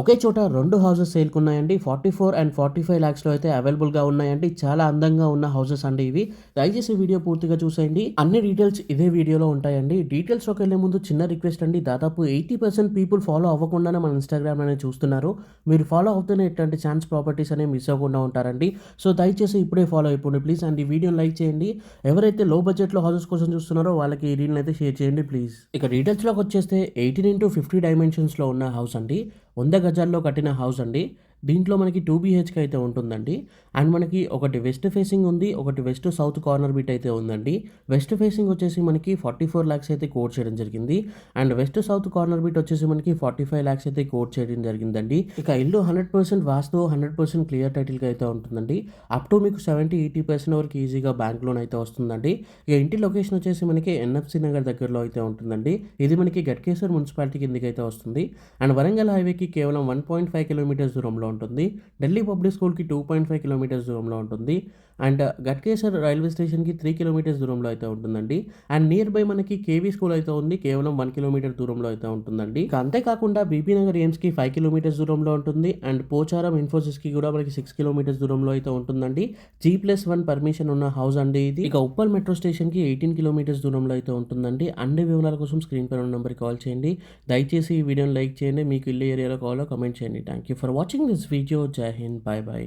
ఒకే చోట రెండు హౌసెస్ సేల్కి ఉన్నాయండి forty four and forty five ల్యాక్స్లో అయితే అవైలబుల్గా ఉన్నాయండి. చాలా అందంగా ఉన్న హౌసెస్ అండి ఇవి. దయచేసి వీడియో పూర్తిగా చూసేయండి. అన్ని డీటెయిల్స్ ఇదే వీడియోలో ఉంటాయండి. డీటెయిల్స్లోకి వెళ్ళే ముందు చిన్న రిక్వెస్ట్ అండి. దాదాపు ఎయిటీ పర్సెంట్ పీపుల్ ఫాలో అవ్వకుండానే మన ఇన్స్టాగ్రామ్ అనేది చూస్తున్నారు. మీరు ఫాలో అవుతూనే ఇట్లాంటి ఛాన్స్ ప్రాపర్టీస్ అనేవి మిస్ అవ్వకుండా ఉంటారండి. సో దయచేసి ఇప్పుడే ఫాలో అయిపోండి ప్లీజ్. అండ్ ఈ వీడియోని లైక్ చేయండి. ఎవరైతే లో బడ్జెట్లో హౌసెస్ కోసం చూస్తున్నారో వాళ్ళకి ఈ రీల్ని అయితే షేర్ చేయండి ప్లీజ్. ఇక డీటెయిల్స్లోకి వచ్చేస్తే ఎయిటీన్ ఇంటూ ఫిఫ్టీ డైమెన్షన్స్లో ఉన్న హౌస్ అండి. వంద గజాల్లో కట్టిన హౌస్ అండి. దీంట్లో మనకి టూ బీహెచ్కే అయితే ఉంటుందండి. అండ్ మనకి ఒకటి వెస్ట్ ఫేసింగ్ ఉంది ఒకటి వెస్ట్ సౌత్ కార్నర్ బిట్ అయితే ఉందండి. వెస్ట్ ఫేసింగ్ వచ్చేసి మనకి ఫార్టీ ఫోర్ ల్యాక్స్ అయితే కోట్ చేయడం జరిగింది. And west south corner bit వచ్చేసి మనకి ఫార్టీ ఫైవ్ ల్యాక్స్ అయితే కోట్ చేయడం జరిగిందండి. ఇక ఇల్లు hundred percent vastu hundred percent clear టైటిల్గా అయితే ఉంటుందండి. అప్ టు మీకు సెవెంటీ ఎయిటీ పర్సెంట్ వరకు ఈజీగా బ్యాంక్ లోన్ అయితే వస్తుందండి. ఇక ఇంటి లొకేషన్ వచ్చేసి మనకి ఎన్ఎఫ్సి నగర్ దగ్గరలో అయితే ఉంటుందండి. ఇది మనకి గట్కేశ్వర్ మున్సిపాలిటీ కిందకి అయితే వస్తుంది. అండ్ వరంగల్ హైవేకి కేవలం వన్ పాయింట్ ఫైవ్ కిలోమీటర్స్ దూరంలో ఉంటుంది. ఢిల్లీ పబ్లిక్ స్కూల్కి టూ పాయింట్ ఫైవ్ కిలోమీటర్స్ దూరంలో ఉంటుంది. అండ్ గట్కేశ్వర్ రైల్వే స్టేషన్కి త్రీ కిలోమీటర్స్ దూరంలో అయితే ఉంటుందండి. అండ్ నియర్ బై మనకి కేవీ స్కూల్ అయితే ఉంది. కేవలం వన్ కిలోమీటర్ దూరంలో అయితే ఉంటుందండి. ఇంకా అంతేకాకుండా బీబీ నగర్ ఎయిమ్స్కి ఫైవ్ కిలోమీటర్స్ దూరంలో ఉంటుంది. అండ్ పోచారం ఇన్ఫోసిస్కి కూడా మనకి సిక్స్ కిలోమీటర్స్ దూరంలో అయితే ఉంటుందండి. జీ ప్లస్ వన్ పర్మిషన్ ఉన్న హౌస్ అండి ఇది. ఇక ఉప్పల్ మెట్రో స్టేషన్కి ఎయిటీన్ కిలోమీటర్స్ దూరంలో అయితే ఉంటుందండి. అన్ని వివరాల కోసం స్క్రీన్ పైన నెంబర్కి కాల్ చేయండి. దయచేసి ఈ వీడియోని లైక్ చేయండి. మీకు ఇల్లు ఏరియాలో కావాలో కమెంట్ చేయండి. Thank you for watching this video Jai Hind bye bye